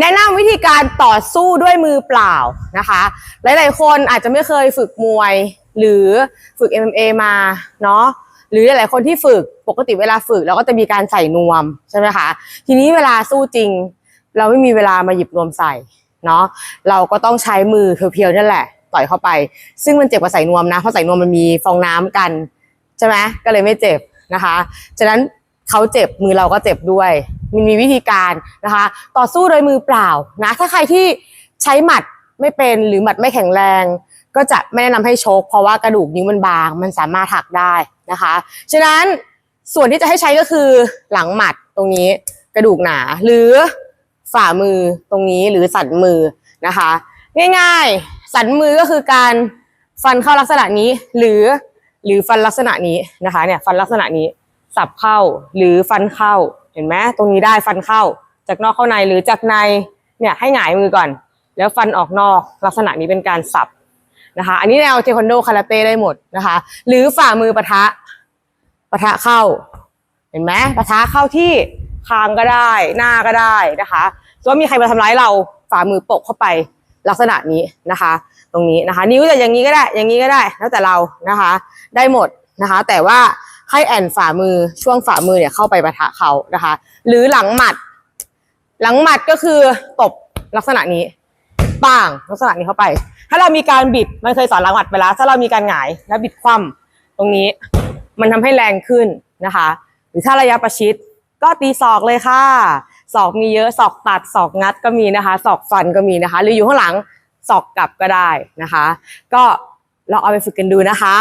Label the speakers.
Speaker 1: แนะนำวิธีการต่อสู้ด้วยมือเปล่านะคะ หลาย ๆ คนอาจจะไม่เคยฝึกมวยหรือฝึก MMA มาเนาะหรือหลายๆคนที่ฝึกปกติเวลาฝึกเราก็จะมีการใส่นวมใช่ไหมคะทีนี้เวลาสู้จริง เราไม่มีเวลามาหยิบนวมใส่เนาะเราก็ต้องใช้มือเพียวๆนั่นแหละ ต่อยเข้าไป ซึ่งมันเจ็บกว่าใส่นวมนะเพราะใส่นวมมันมีฟองน้ำกันใช่ไหมก็เลยไม่เจ็บนะคะฉะนั้น เขาเจ็บมือเราก็เจ็บด้วย มันมีวิธีการนะคะ ต่อสู้โดยมือเปล่านะถ้าใครที่ใช้หมัดไม่เป็นหรือหมัดไม่แข็งแรง ก็จะไม่แนะนำให้ชก เพราะว่ากระดูกนิ้วมันบาง มันสามารถหักได้นะคะฉะนั้นส่วนที่จะให้ใช้ก็คือหลังหมัดตรงนี้กระดูกหนา หรือฝ่ามือตรงนี้หรือสันมือนะคะ ง่ายๆ สันมือก็คือการฟันเข้าลักษณะนี้ หรือหรือฟันลักษณะนี้นะคะเนี่ยฟันลักษณะนี้ สับเข้าหรือฟันเข้าเห็นไหมตรงนี้ได้ฟันเข้า จากนอกเข้าในหรือจากในเนี่ยให้หงายมือก่อน แล้วฟันออกนอกลักษณะนี้เป็นการสับนะคะ อันนี้แนวเทควันโดคาราเต้ได้หมดนะคะ หรือฝ่ามือปะทะปะทะเข้า เห็นไหมปะทะเข้าที่คางก็ได้ หน้าก็ได้นะคะส่วนมีใครมาทำร้ายเราฝ่ามือปะเข้าไปลักษณะนี้นะคะ ตรงนี้นะคะ นิ้วจะอย่างนี้ก็ได้ อย่างนี้ก็ได้ แล้วแต่เรานะคะ ได้หมดนะคะ แต่ว่า ให้แอนฝ่ามือช่วงฝ่ามือเนี่ยเข้าไปประทะเขานะคะ หรือหลังหมัด หลังหมัดก็คือตบลักษณะนี้ป้างลักษณะนี้เข้าไป ถ้าเรามีการบิดมันเคยสอนหลังหมัดไปแล้ว ถ้าเรามีการหงายแล้วบิดคว่ำตรงนี้ มันทำให้แรงขึ้นนะคะ หรือถ้าระยะประชิดก็ตีศอกเลยค่ะศอกมีเยอะศอกตัดศอกงัดก็มีนะคะศอกฟันก็มีนะคะ หรืออยู่ข้างหลังศอกกลับก็ได้นะคะ ก็ลองเอาไปฝึกกันดูนะคะ